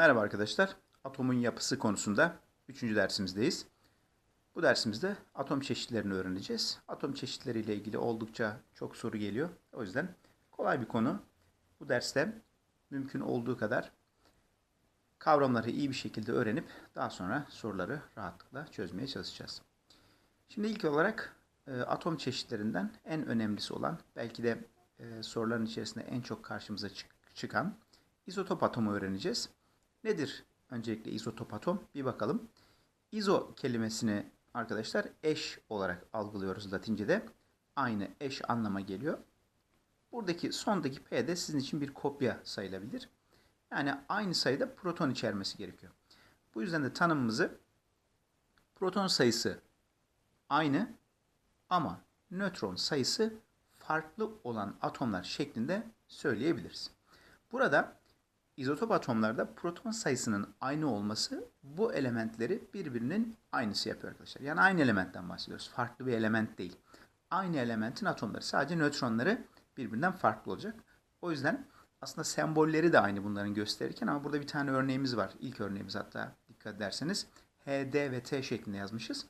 Merhaba arkadaşlar. Atomun yapısı konusunda 3. dersimizdeyiz. Bu dersimizde atom çeşitlerini öğreneceğiz. Atom çeşitleriyle ilgili oldukça çok soru geliyor. O yüzden kolay bir konu. Bu derste mümkün olduğu kadar kavramları iyi bir şekilde öğrenip daha sonra soruları rahatlıkla çözmeye çalışacağız. Şimdi ilk olarak e, atom çeşitlerinden en önemlisi olan belki de e, soruların içerisinde en çok karşımıza çık- çıkan izotop atomu öğreneceğiz. Nedir öncelikle izotop atom? Bir bakalım. İzo kelimesini arkadaşlar eş olarak algılıyoruz Latince'de. Aynı eş anlama geliyor. Buradaki sondaki P de sizin için bir kopya sayılabilir. Yani aynı sayıda proton içermesi gerekiyor. Bu yüzden de tanımımızı proton sayısı aynı ama nötron sayısı farklı olan atomlar şeklinde söyleyebiliriz. Burada izotop atomlarda proton sayısının aynı olması bu elementleri birbirinin aynısı yapıyor arkadaşlar. Yani aynı elementten bahsediyoruz. Farklı bir element değil. Aynı elementin atomları. Sadece nötronları birbirinden farklı olacak. O yüzden aslında sembolleri de aynı bunların gösterirken ama burada bir tane örneğimiz var. İlk örneğimiz hatta dikkat ederseniz H, D ve T şeklinde yazmışız.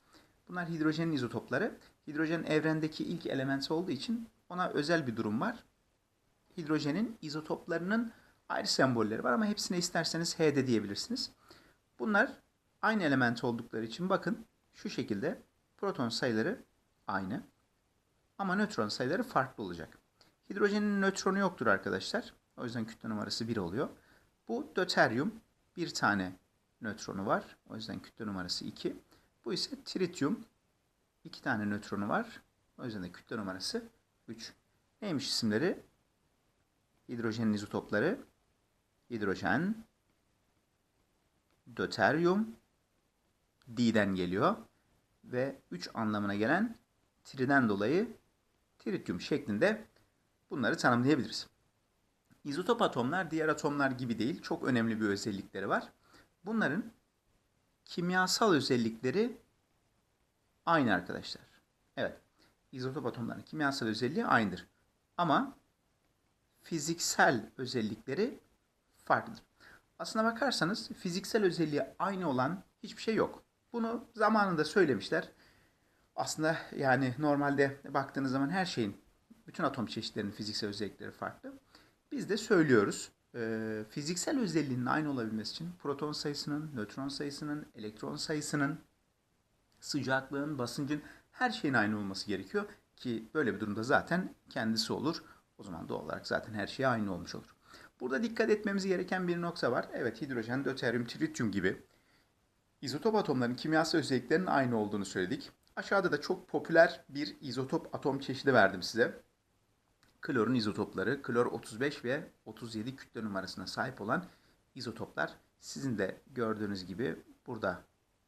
Bunlar hidrojenin izotopları. Hidrojen evrendeki ilk element olduğu için ona özel bir durum var. Hidrojenin izotoplarının ayrı sembolleri var ama hepsine isterseniz H de diyebilirsiniz. Bunlar aynı element oldukları için bakın şu şekilde proton sayıları aynı ama nötron sayıları farklı olacak. Hidrojenin nötronu yoktur arkadaşlar. O yüzden kütle numarası 1 oluyor. Bu döteryum bir tane nötronu var. O yüzden kütle numarası 2. Bu ise trityum iki tane nötronu var. O yüzden de kütle numarası 3. Neymiş isimleri? Hidrojenin izotopları hidrojen, döteryum, D'den geliyor ve 3 anlamına gelen triden dolayı trityum şeklinde bunları tanımlayabiliriz. İzotop atomlar diğer atomlar gibi değil, çok önemli bir özellikleri var. Bunların kimyasal özellikleri aynı arkadaşlar. Evet, izotop atomların kimyasal özelliği aynıdır. Ama fiziksel özellikleri farklıdır. Aslına bakarsanız fiziksel özelliği aynı olan hiçbir şey yok. Bunu zamanında söylemişler. Aslında yani normalde baktığınız zaman her şeyin, bütün atom çeşitlerinin fiziksel özellikleri farklı. Biz de söylüyoruz. Ee, fiziksel özelliğinin aynı olabilmesi için proton sayısının, nötron sayısının, elektron sayısının, sıcaklığın, basıncın her şeyin aynı olması gerekiyor. Ki böyle bir durumda zaten kendisi olur. O zaman doğal olarak zaten her şey aynı olmuş olur. Burada dikkat etmemiz gereken bir nokta var. Evet hidrojen, döteryum, trityum gibi izotop atomların kimyasal özelliklerinin aynı olduğunu söyledik. Aşağıda da çok popüler bir izotop atom çeşidi verdim size. Klorun izotopları, klor 35 ve 37 kütle numarasına sahip olan izotoplar. Sizin de gördüğünüz gibi burada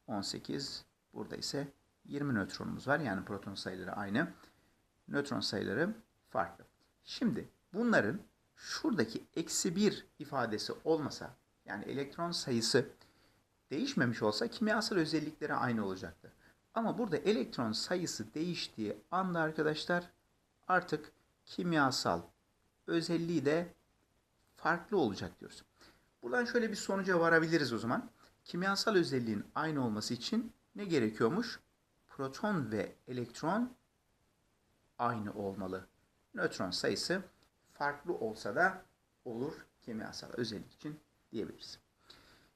18, burada ise 20 nötronumuz var. Yani proton sayıları aynı. Nötron sayıları farklı. Şimdi bunların şuradaki eksi 1 ifadesi olmasa yani elektron sayısı değişmemiş olsa kimyasal özellikleri aynı olacaktı. Ama burada elektron sayısı değiştiği anda arkadaşlar artık kimyasal özelliği de farklı olacak diyoruz. Buradan şöyle bir sonuca varabiliriz o zaman. Kimyasal özelliğin aynı olması için ne gerekiyormuş? Proton ve elektron aynı olmalı. Nötron sayısı farklı olsa da olur kimyasal özellik için diyebiliriz.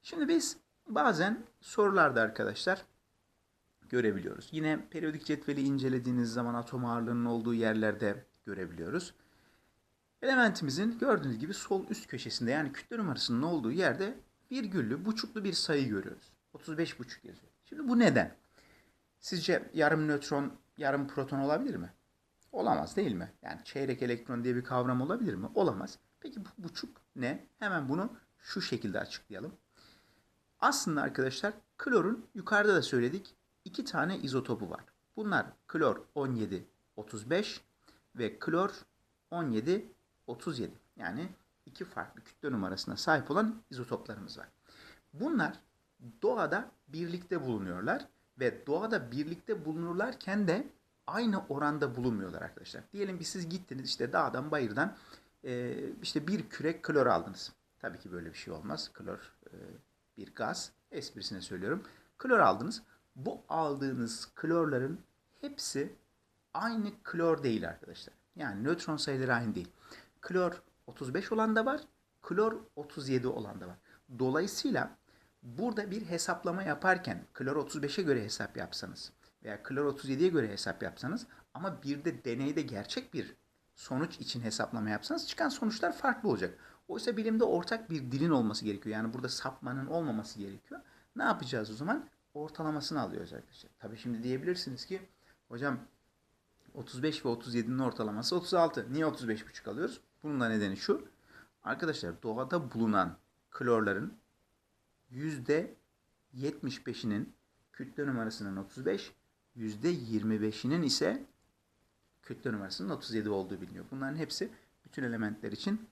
Şimdi biz bazen sorularda arkadaşlar görebiliyoruz. Yine periyodik cetveli incelediğiniz zaman atom ağırlığının olduğu yerlerde görebiliyoruz. Elementimizin gördüğünüz gibi sol üst köşesinde yani kütle numarasının olduğu yerde virgüllü, buçuklu bir sayı görüyoruz. 35 buçuk yazıyor. Şimdi bu neden? Sizce yarım nötron, yarım proton olabilir mi? Olamaz değil mi? Yani çeyrek elektron diye bir kavram olabilir mi? Olamaz. Peki bu buçuk ne? Hemen bunu şu şekilde açıklayalım. Aslında arkadaşlar klorun yukarıda da söyledik iki tane izotopu var. Bunlar klor 17 35 ve klor 17 37. Yani iki farklı kütle numarasına sahip olan izotoplarımız var. Bunlar doğada birlikte bulunuyorlar ve doğada birlikte bulunurlarken de aynı oranda bulunmuyorlar arkadaşlar. Diyelim ki siz gittiniz işte dağdan bayırdan e, işte bir kürek klor aldınız. Tabii ki böyle bir şey olmaz. Klor e, bir gaz. Esprisine söylüyorum. Klor aldınız. Bu aldığınız klorların hepsi aynı klor değil arkadaşlar. Yani nötron sayıları aynı değil. Klor 35 olan da var. Klor 37 olan da var. Dolayısıyla burada bir hesaplama yaparken klor 35'e göre hesap yapsanız veya klor 37'ye göre hesap yapsanız ama bir de deneyde gerçek bir sonuç için hesaplama yapsanız çıkan sonuçlar farklı olacak. Oysa bilimde ortak bir dilin olması gerekiyor. Yani burada sapmanın olmaması gerekiyor. Ne yapacağız o zaman? Ortalamasını alıyoruz arkadaşlar. Tabii şimdi diyebilirsiniz ki hocam 35 ve 37'nin ortalaması 36. Niye 35,5 alıyoruz? Bunun da nedeni şu. Arkadaşlar doğada bulunan klorların %75'inin kütle numarasının 35, %25'inin ise kütle numarasının 37 olduğu biliniyor. Bunların hepsi bütün elementler için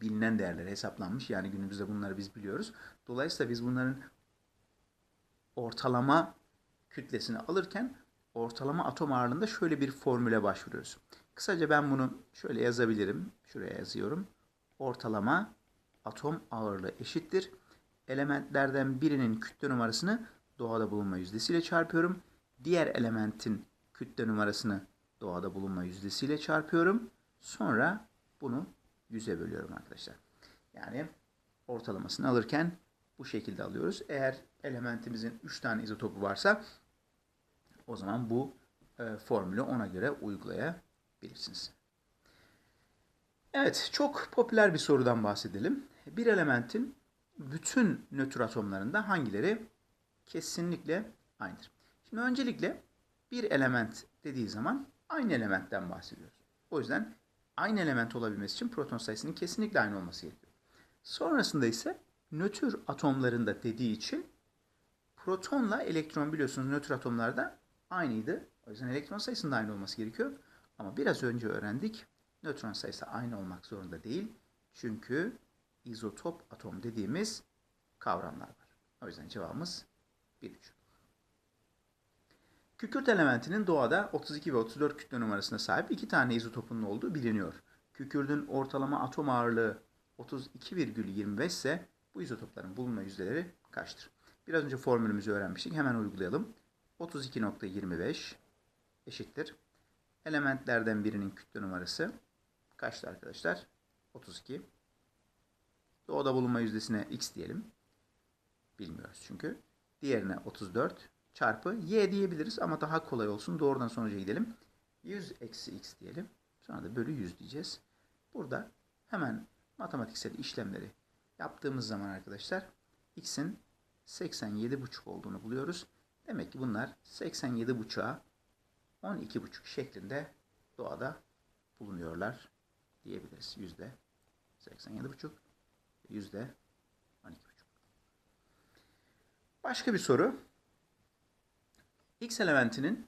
bilinen değerler hesaplanmış. Yani günümüzde bunları biz biliyoruz. Dolayısıyla biz bunların ortalama kütlesini alırken ortalama atom ağırlığında şöyle bir formüle başvuruyoruz. Kısaca ben bunu şöyle yazabilirim. Şuraya yazıyorum. Ortalama atom ağırlığı eşittir. Elementlerden birinin kütle numarasını doğada bulunma yüzdesiyle çarpıyorum. Diğer elementin kütle numarasını doğada bulunma yüzdesiyle çarpıyorum. Sonra bunu 100'e bölüyorum arkadaşlar. Yani ortalamasını alırken bu şekilde alıyoruz. Eğer elementimizin 3 tane izotopu varsa o zaman bu e, formülü ona göre uygulayabilirsiniz. Evet, çok popüler bir sorudan bahsedelim. Bir elementin bütün nötr atomlarında hangileri kesinlikle aynıdır? Şimdi öncelikle bir element dediği zaman aynı elementten bahsediyoruz. O yüzden aynı element olabilmesi için proton sayısının kesinlikle aynı olması gerekiyor. Sonrasında ise nötr atomlarında dediği için protonla elektron biliyorsunuz nötr atomlarda aynıydı. O yüzden elektron sayısının da aynı olması gerekiyor. Ama biraz önce öğrendik. Nötron sayısı aynı olmak zorunda değil. Çünkü izotop atom dediğimiz kavramlar var. O yüzden cevabımız 1 3. Kükürt elementinin doğada 32 ve 34 kütle numarasına sahip iki tane izotopunun olduğu biliniyor. Kükürdün ortalama atom ağırlığı 32,25 ise bu izotopların bulunma yüzdeleri kaçtır? Biraz önce formülümüzü öğrenmiştik. Hemen uygulayalım. 32.25 eşittir. Elementlerden birinin kütle numarası kaçtı arkadaşlar? 32. Doğada bulunma yüzdesine x diyelim. Bilmiyoruz çünkü. Diğerine 34 çarpı y diyebiliriz ama daha kolay olsun. Doğrudan sonuca gidelim. 100 eksi x diyelim. Sonra da bölü 100 diyeceğiz. Burada hemen matematiksel işlemleri yaptığımız zaman arkadaşlar x'in 87,5 olduğunu buluyoruz. Demek ki bunlar 87,5'a 12,5 şeklinde doğada bulunuyorlar diyebiliriz. Yüzde 87,5 yüzde 12,5. Başka bir soru. X elementinin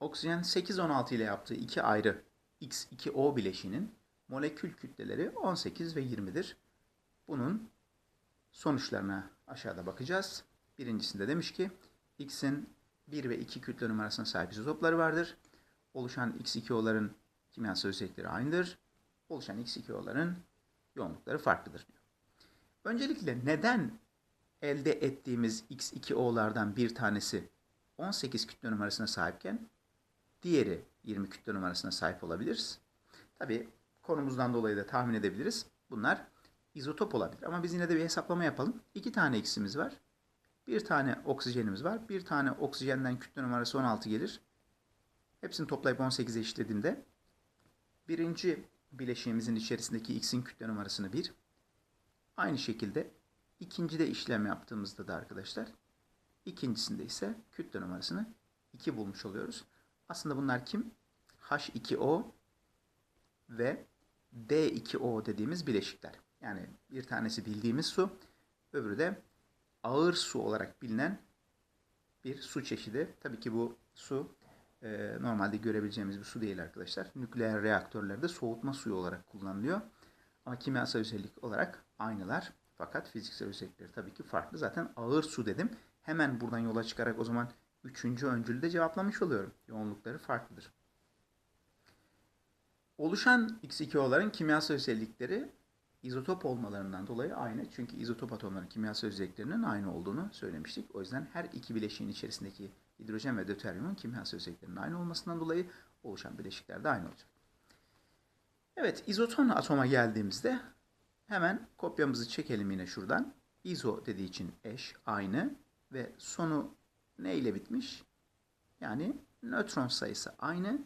oksijen 8-16 ile yaptığı iki ayrı X2O bileşiğinin molekül kütleleri 18 ve 20'dir. Bunun sonuçlarına aşağıda bakacağız. Birincisinde demiş ki X'in 1 ve 2 kütle numarasına sahip izotopları vardır. Oluşan X2O'ların kimyasal özellikleri aynıdır. Oluşan X2O'ların yoğunlukları farklıdır diyor. Öncelikle neden elde ettiğimiz X2O'lardan bir tanesi 18 kütle numarasına sahipken diğeri 20 kütle numarasına sahip olabiliriz? Tabi konumuzdan dolayı da tahmin edebiliriz. Bunlar izotop olabilir. Ama biz yine de bir hesaplama yapalım. İki tane X'imiz var. Bir tane oksijenimiz var. Bir tane oksijenden kütle numarası 16 gelir. Hepsini toplayıp 18'e eşitlediğimde birinci bileşiğimizin içerisindeki X'in kütle numarasını 1. Aynı şekilde ikincide işlem yaptığımızda da arkadaşlar ikincisinde ise kütle numarasını 2 bulmuş oluyoruz. Aslında bunlar kim? H2O ve D2O dediğimiz bileşikler. Yani bir tanesi bildiğimiz su, öbürü de ağır su olarak bilinen bir su çeşidi. Tabii ki bu su e, normalde görebileceğimiz bir su değil arkadaşlar. Nükleer reaktörlerde soğutma suyu olarak kullanılıyor. Ama kimyasal özellik olarak aynılar. Fakat fiziksel özellikleri tabii ki farklı. Zaten ağır su dedim. Hemen buradan yola çıkarak o zaman üçüncü öncülü de cevaplamış oluyorum. Yoğunlukları farklıdır. Oluşan X2O'ların kimyasal özellikleri izotop olmalarından dolayı aynı. Çünkü izotop atomların kimyasal özelliklerinin aynı olduğunu söylemiştik. O yüzden her iki bileşiğin içerisindeki hidrojen ve deuteryumun kimyasal özelliklerinin aynı olmasından dolayı oluşan bileşikler de aynı olacak. Evet, izoton atoma geldiğimizde hemen kopyamızı çekelim yine şuradan. İzo dediği için eş, aynı ve sonu ne ile bitmiş? Yani nötron sayısı aynı,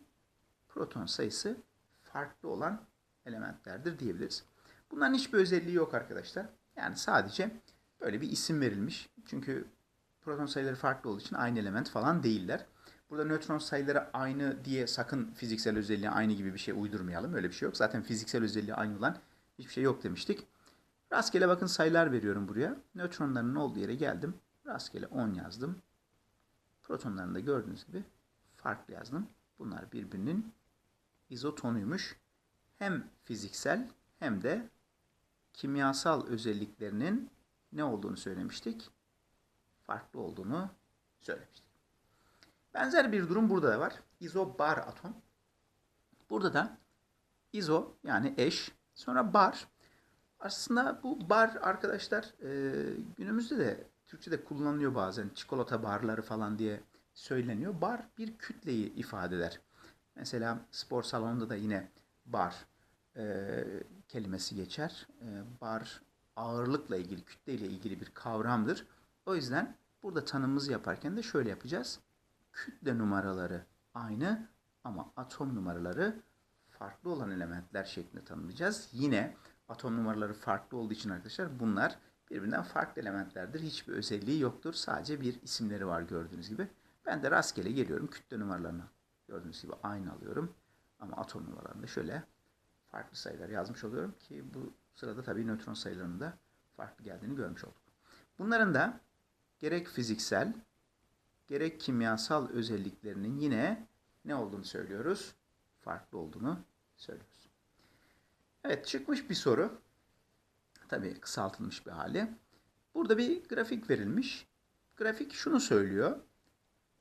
proton sayısı farklı olan elementlerdir diyebiliriz. Bunların hiçbir özelliği yok arkadaşlar. Yani sadece böyle bir isim verilmiş. Çünkü proton sayıları farklı olduğu için aynı element falan değiller. Burada nötron sayıları aynı diye sakın fiziksel özelliği aynı gibi bir şey uydurmayalım. Öyle bir şey yok. Zaten fiziksel özelliği aynı olan hiçbir şey yok demiştik. Rastgele bakın sayılar veriyorum buraya. Nötronların olduğu yere geldim. Rastgele 10 yazdım. Protonlarını da gördüğünüz gibi farklı yazdım. Bunlar birbirinin izotonuymuş. Hem fiziksel hem de kimyasal özelliklerinin ne olduğunu söylemiştik? Farklı olduğunu söylemiştik. Benzer bir durum burada da var. İzobar atom. Burada da izo yani eş sonra bar. Aslında bu bar arkadaşlar e, günümüzde de Türkçe'de kullanılıyor bazen. Çikolata barları falan diye söyleniyor. Bar bir kütleyi ifade eder. Mesela spor salonunda da yine bar e, kelimesi geçer. E, bar ağırlıkla ilgili, kütleyle ilgili bir kavramdır. O yüzden burada tanımımızı yaparken de şöyle yapacağız. Kütle numaraları aynı ama atom numaraları farklı olan elementler şeklinde tanımlayacağız. Yine atom numaraları farklı olduğu için arkadaşlar bunlar birbirinden farklı elementlerdir. Hiçbir özelliği yoktur. Sadece bir isimleri var gördüğünüz gibi. Ben de rastgele geliyorum. Kütle numaralarını gördüğünüz gibi aynı alıyorum. Ama atom numaralarını şöyle farklı sayılar yazmış oluyorum ki bu sırada tabii nötron sayılarının da farklı geldiğini görmüş olduk. Bunların da gerek fiziksel gerek kimyasal özelliklerinin yine ne olduğunu söylüyoruz? Farklı olduğunu söylüyoruz. Evet çıkmış bir soru. Tabii kısaltılmış bir hali. Burada bir grafik verilmiş. Grafik şunu söylüyor.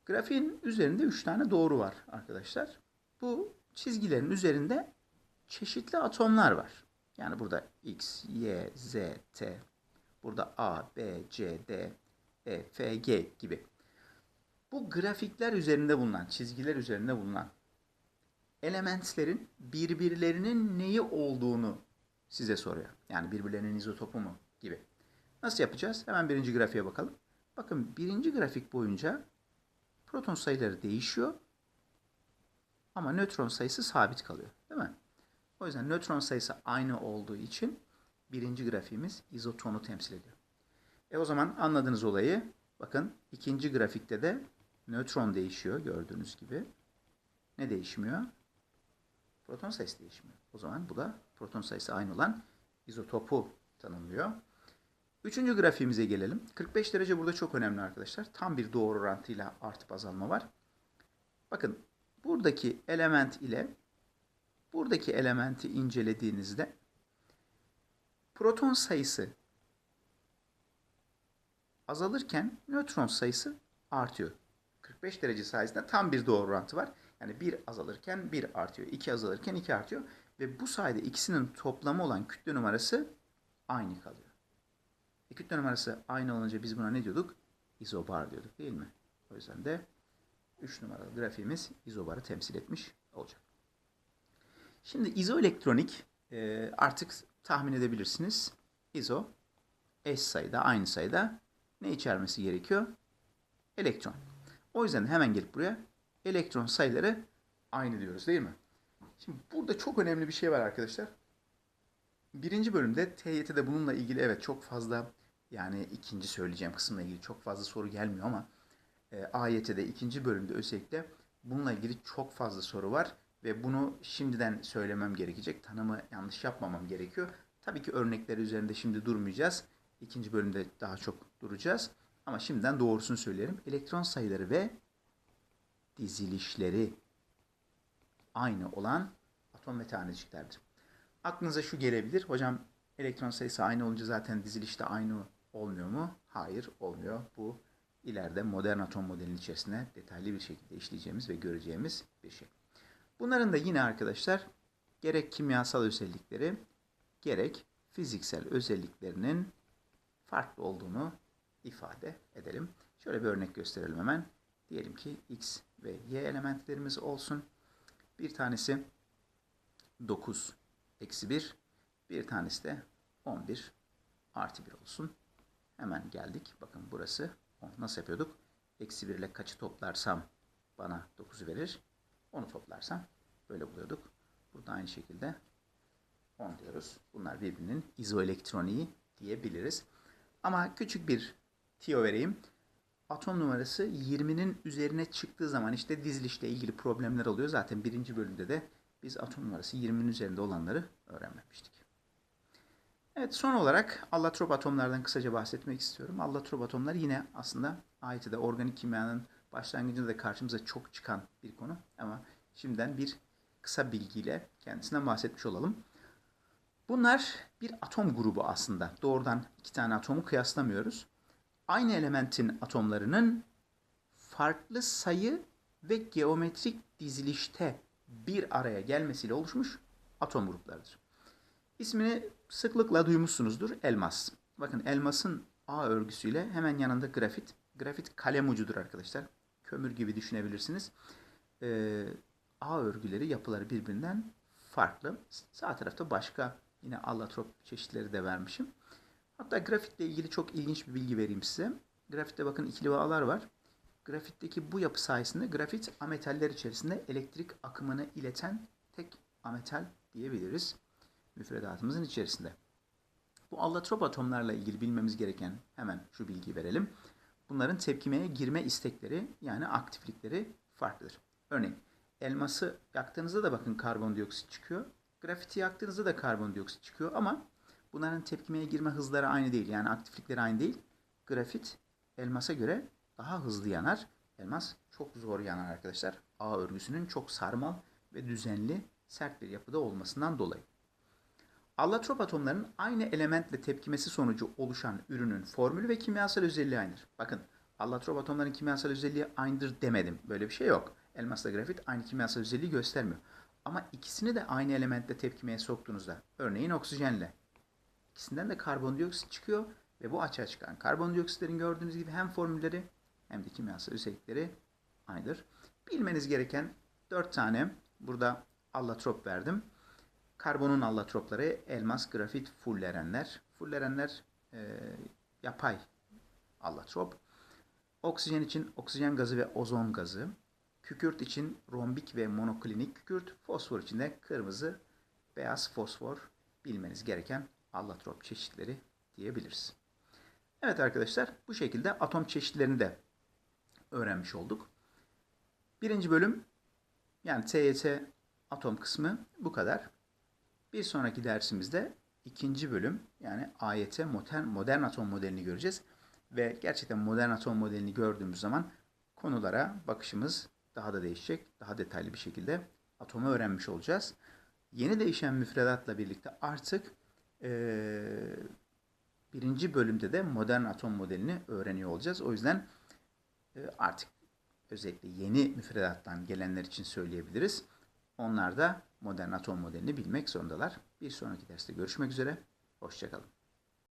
Grafiğin üzerinde 3 tane doğru var arkadaşlar. Bu çizgilerin üzerinde çeşitli atomlar var. Yani burada X, Y, Z, T, burada A, B, C, D, E, F, G gibi. Bu grafikler üzerinde bulunan, çizgiler üzerinde bulunan elementlerin birbirlerinin neyi olduğunu size soruyor. Yani birbirlerinin izotopu mu gibi. Nasıl yapacağız? Hemen birinci grafiğe bakalım. Bakın birinci grafik boyunca proton sayıları değişiyor ama nötron sayısı sabit kalıyor. Değil mi? O yüzden nötron sayısı aynı olduğu için birinci grafiğimiz izotonu temsil ediyor. E o zaman anladığınız olayı bakın ikinci grafikte de nötron değişiyor gördüğünüz gibi. Ne değişmiyor? Proton sayısı değişmiyor. O zaman bu da proton sayısı aynı olan izotopu tanımlıyor. Üçüncü grafiğimize gelelim. 45 derece burada çok önemli arkadaşlar. Tam bir doğru orantıyla artıp azalma var. Bakın buradaki element ile buradaki elementi incelediğinizde proton sayısı azalırken nötron sayısı artıyor. 45 derece sayesinde tam bir doğru orantı var. Yani 1 azalırken 1 artıyor, 2 azalırken 2 artıyor ve bu sayede ikisinin toplamı olan kütle numarası aynı kalıyor. E, kütle numarası aynı olunca biz buna ne diyorduk? İzobar diyorduk değil mi? O yüzden de 3 numaralı grafiğimiz izobarı temsil etmiş olacak. Şimdi izoelektronik e, artık tahmin edebilirsiniz. İzo eş sayıda, aynı sayıda ne içermesi gerekiyor? Elektron. O yüzden hemen gelip buraya elektron sayıları aynı diyoruz değil mi? Şimdi burada çok önemli bir şey var arkadaşlar. Birinci bölümde TYT'de bununla ilgili evet çok fazla yani ikinci söyleyeceğim kısımla ilgili çok fazla soru gelmiyor ama e, AYT'de ikinci bölümde özellikle bununla ilgili çok fazla soru var ve bunu şimdiden söylemem gerekecek. Tanımı yanlış yapmamam gerekiyor. Tabii ki örnekler üzerinde şimdi durmayacağız. İkinci bölümde daha çok duracağız. Ama şimdiden doğrusunu söyleyelim. Elektron sayıları ve dizilişleri aynı olan atom ve taneciklerdir. Aklınıza şu gelebilir. Hocam elektron sayısı aynı olunca zaten diziliş de aynı olmuyor mu? Hayır olmuyor. Bu ileride modern atom modelinin içerisine detaylı bir şekilde işleyeceğimiz ve göreceğimiz bir şey. Bunların da yine arkadaşlar gerek kimyasal özellikleri gerek fiziksel özelliklerinin farklı olduğunu ifade edelim. Şöyle bir örnek gösterelim hemen. Diyelim ki X ve Y elementlerimiz olsun. Bir tanesi 9 eksi 1. Bir tanesi de 11 artı 1 olsun. Hemen geldik. Bakın burası 10. Nasıl yapıyorduk? Eksi 1 ile kaçı toplarsam bana 9'u verir. Onu toplarsam böyle buluyorduk. Burada aynı şekilde 10 diyoruz. Bunlar birbirinin izoelektroniği diyebiliriz. Ama küçük bir tiyo vereyim. Atom numarası 20'nin üzerine çıktığı zaman işte dizilişle ilgili problemler oluyor. Zaten birinci bölümde de biz atom numarası 20'nin üzerinde olanları öğrenmemiştik. Evet son olarak allotrop atomlardan kısaca bahsetmek istiyorum. Allotrop atomlar yine aslında AYT'de organik kimyanın başlangıcında da karşımıza çok çıkan bir konu. Ama şimdiden bir kısa bilgiyle kendisinden bahsetmiş olalım. Bunlar bir atom grubu aslında. Doğrudan iki tane atomu kıyaslamıyoruz. Aynı elementin atomlarının farklı sayı ve geometrik dizilişte bir araya gelmesiyle oluşmuş atom gruplarıdır. İsmini sıklıkla duymuşsunuzdur. Elmas. Bakın elmasın A örgüsüyle hemen yanında grafit. Grafit kalem ucudur arkadaşlar. Kömür gibi düşünebilirsiniz. Ee, A örgüleri, yapıları birbirinden farklı. Sağ tarafta başka yine allotrop çeşitleri de vermişim. Hatta grafitle ilgili çok ilginç bir bilgi vereyim size. Grafitte bakın ikili bağlar var. Grafitteki bu yapı sayesinde grafit ametaller içerisinde elektrik akımını ileten tek ametal diyebiliriz müfredatımızın içerisinde. Bu allotrop atomlarla ilgili bilmemiz gereken hemen şu bilgiyi verelim. Bunların tepkimeye girme istekleri yani aktiflikleri farklıdır. Örneğin elması yaktığınızda da bakın karbondioksit çıkıyor. Grafiti yaktığınızda da karbondioksit çıkıyor ama bunların tepkimeye girme hızları aynı değil. Yani aktiflikleri aynı değil. Grafit elmasa göre daha hızlı yanar. Elmas çok zor yanar arkadaşlar. A örgüsünün çok sarmal ve düzenli sert bir yapıda olmasından dolayı. Allotrop atomlarının aynı elementle tepkimesi sonucu oluşan ürünün formülü ve kimyasal özelliği aynıdır. Bakın allotrop atomların kimyasal özelliği aynıdır demedim. Böyle bir şey yok. Elmasla grafit aynı kimyasal özelliği göstermiyor. Ama ikisini de aynı elementle tepkimeye soktuğunuzda, örneğin oksijenle, ikisinden de karbondioksit çıkıyor ve bu açığa çıkan karbondioksitlerin gördüğünüz gibi hem formülleri hem de kimyasal özellikleri aynıdır. Bilmeniz gereken 4 tane burada allotrop verdim. Karbonun allotropları elmas, grafit, fullerenler. Fullerenler e, yapay allotrop. Oksijen için oksijen gazı ve ozon gazı. Kükürt için rombik ve monoklinik kükürt. Fosfor için de kırmızı, beyaz fosfor bilmeniz gereken allotrop çeşitleri diyebiliriz. Evet arkadaşlar bu şekilde atom çeşitlerini de öğrenmiş olduk. Birinci bölüm yani TYT atom kısmı bu kadar. Bir sonraki dersimizde ikinci bölüm yani AYT modern, modern atom modelini göreceğiz. Ve gerçekten modern atom modelini gördüğümüz zaman konulara bakışımız daha da değişecek. Daha detaylı bir şekilde atomu öğrenmiş olacağız. Yeni değişen müfredatla birlikte artık birinci bölümde de modern atom modelini öğreniyor olacağız. O yüzden e, artık özellikle yeni müfredattan gelenler için söyleyebiliriz. Onlar da modern atom modelini bilmek zorundalar. Bir sonraki derste görüşmek üzere. Hoşçakalın.